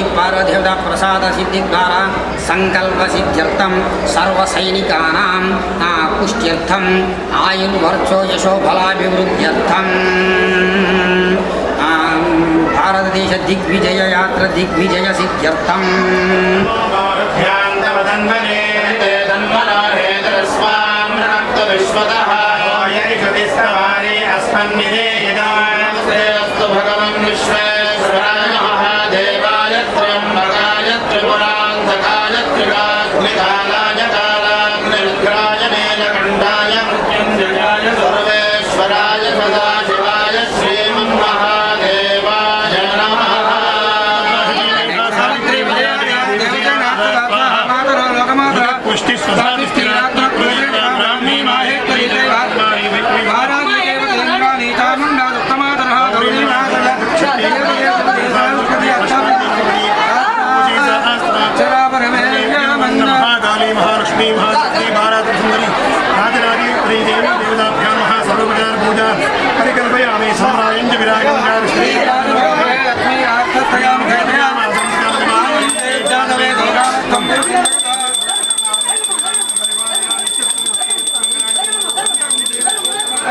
చండీ పార్వదేవత ప్రసాద సిద్ధి ద్వారా సంకల్ప సిద్ధ్యర్థం సర్వ సైనికానాం ఆ పుష్ట్యర్థం ఆయుర్వర్చో యశో ఫలాభివృద్ధ్యర్థం ఆ, భారతదేశ దిగ్విజయ యాత్ర దిగ్విజయ సిద్ధ్యర్థం స్తు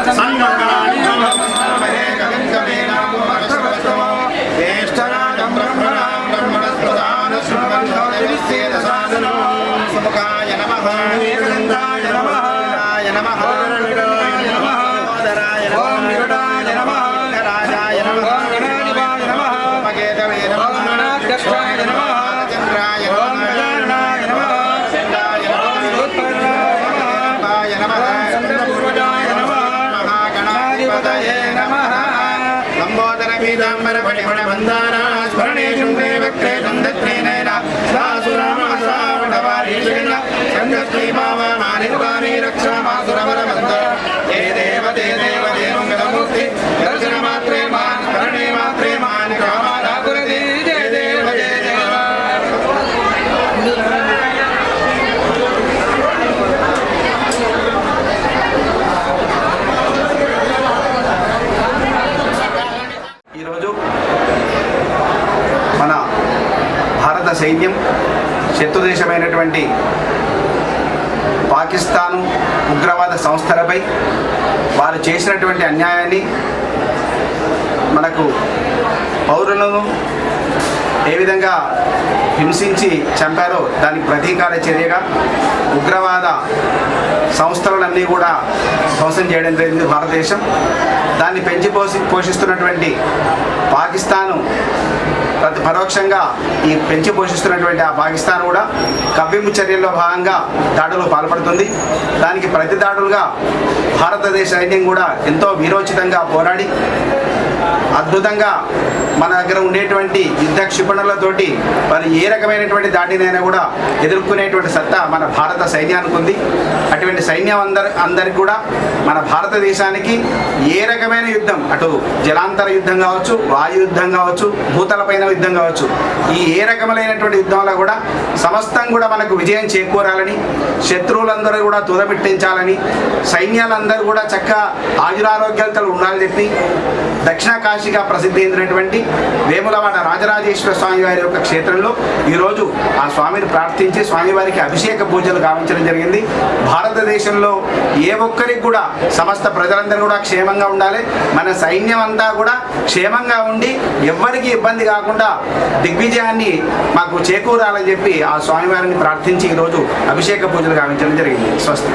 三角から二角。లంబోదర పీతాంబర ఫణిఫణ మందార స్మరణేషుం దేవక్రే దందత్రేణ సాసురామసావటవారీషేణ సంగత్రీ భారత సైన్యం శత్రుదేశమైనటువంటి పాకిస్తాను ఉగ్రవాద సంస్థలపై వారు చేసినటువంటి అన్యాయాన్ని మనకు పౌరులను ఏ విధంగా హింసించి చంపారో దానికి ప్రతీకార చర్యగా ఉగ్రవాద సంస్థలన్నీ కూడా ధ్వంసం చేయడం జరిగింది భారతదేశం. దాన్ని పెంచి పోసి పోషిస్తున్నటువంటి పాకిస్తాను ప్రతి పరోక్షంగా ఈ పెంచి పోషిస్తున్నటువంటి ఆ పాకిస్తాన్ కూడా కవ్వింపు చర్యల్లో భాగంగా దాడులు పాల్పడుతుంది. దానికి ప్రతి దాడులుగా భారతదేశ సైన్యం కూడా ఎంతో వీరోచితంగా పోరాడి అద్భుతంగా మన దగ్గర ఉండేటువంటి యుద్ధ క్షిపణులతోటి మరి ఏ రకమైనటువంటి దాడినైనా కూడా ఎదుర్కొనేటువంటి సత్తా మన భారత సైన్యానికి ఉంది. అటువంటి సైన్యం అందరి అందరికి కూడా మన భారతదేశానికి ఏ రకమైన యుద్ధం అటు జలాంతర యుద్ధం కావచ్చు వాయు యుద్ధం కావచ్చు భూతలపైన యుద్ధం కావచ్చు ఈ ఏ రకములైనటువంటి యుద్ధంలో కూడా సమస్తం కూడా మనకు విజయం చేకూరాలని శత్రువులందరూ కూడా దూరపెట్టించాలని సైన్యాలందరూ కూడా చక్కగా ఆయురారోగ్యాలతో ఉండాలని చెప్పి దక్షిణ కాశీగా ప్రసిద్ధి చెందినటువంటి వేములవాడ రాజరాజేశ్వర స్వామి వారి యొక్క క్షేత్రంలో ఈరోజు ఆ స్వామిని ప్రార్థించి స్వామివారికి అభిషేక పూజలు గావించడం జరిగింది. భారతదేశంలో ఏ ఒక్కరికి కూడా సమస్త ప్రజలందరూ కూడా క్షేమంగా ఉండాలి. మన సైన్యం అంతా కూడా క్షేమంగా ఉండి ఎవ్వరికి ఇబ్బంది కాకుండా దిగ్విజయాన్ని మాకు చేకూరాలని చెప్పి ఆ స్వామివారిని ప్రార్థించి ఈరోజు అభిషేక పూజలు గావించడం జరిగింది. స్వస్తి.